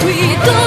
cuidou.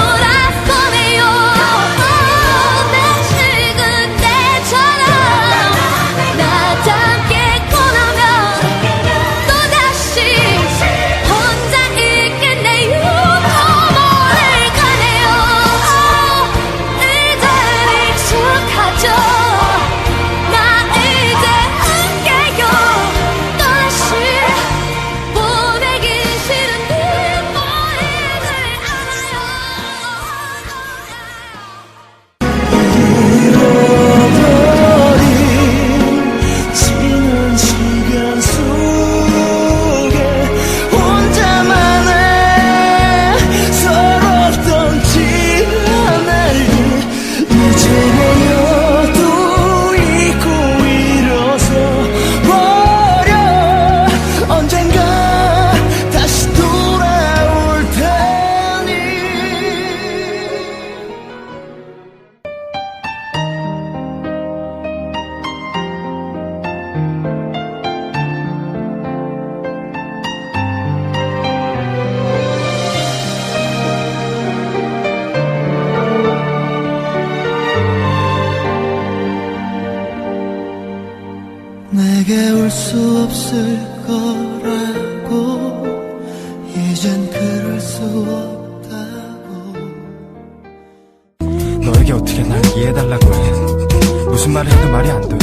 무슨 말을 해도 말이 안 돼.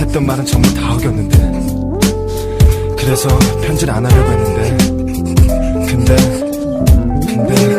했던 말은 전부 다 어겼는데. 그래서 편지를 안 하려고 했는데. 근데, 근데.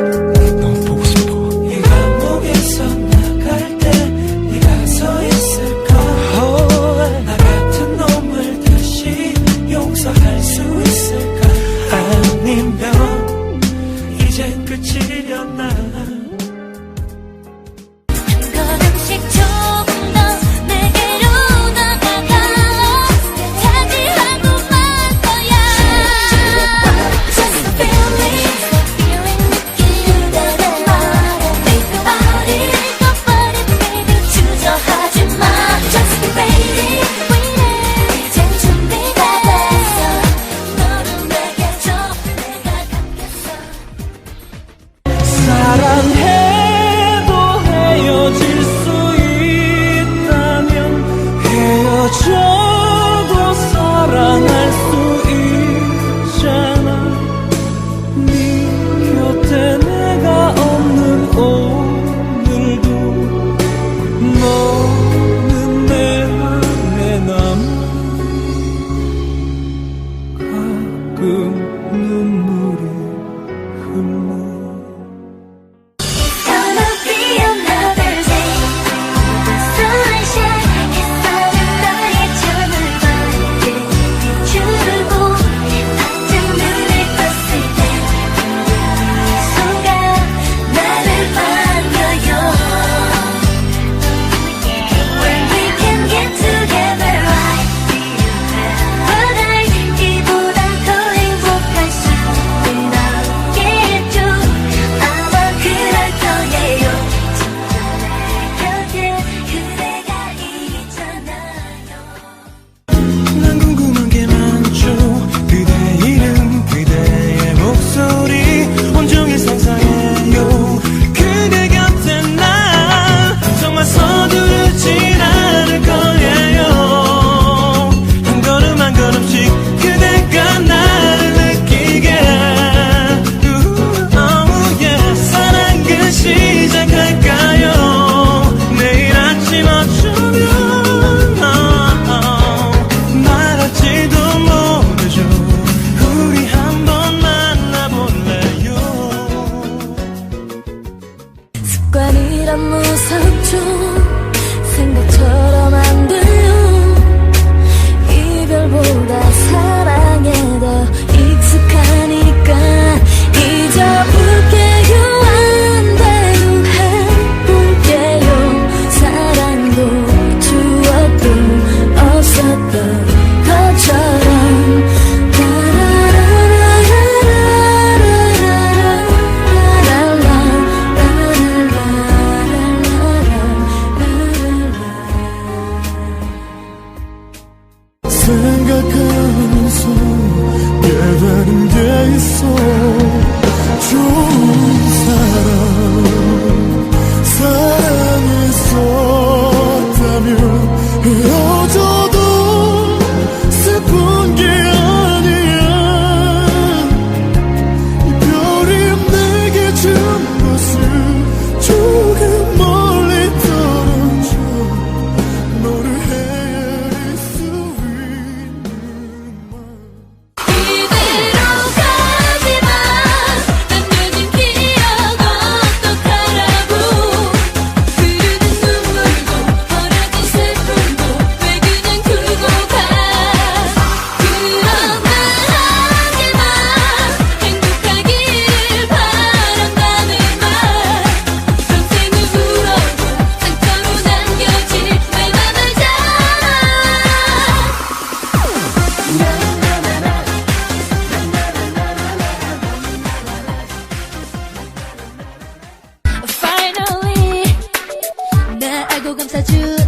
不敢再去。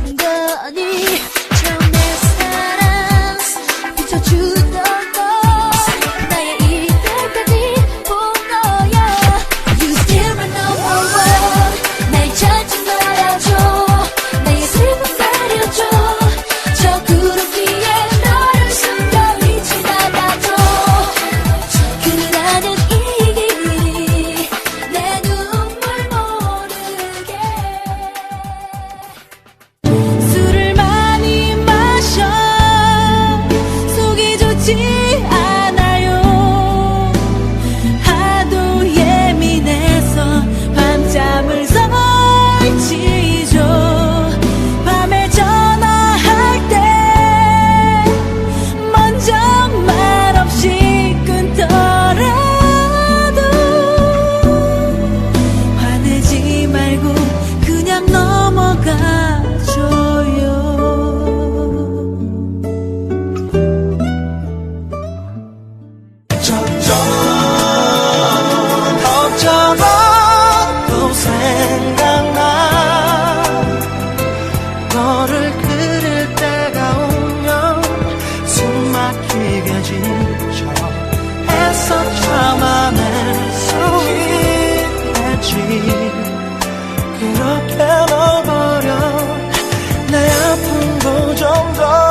心。爱种种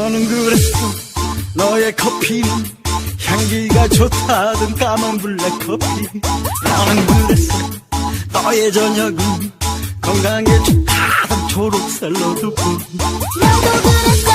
너는 그랬어. 너의 커피는 향기가 좋다던 까만 블랙커피. 너는 그랬어. 너의 저녁은 건강에 좋다던 초록 샐러드뿐. 너도 그랬어.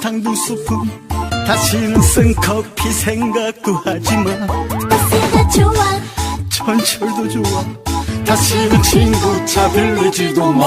설탕 두 스푼 다시는 쓴커피 생각도 하지마 버스가 좋아 전철도 좋아 다시는 친구 차 빌리지도 마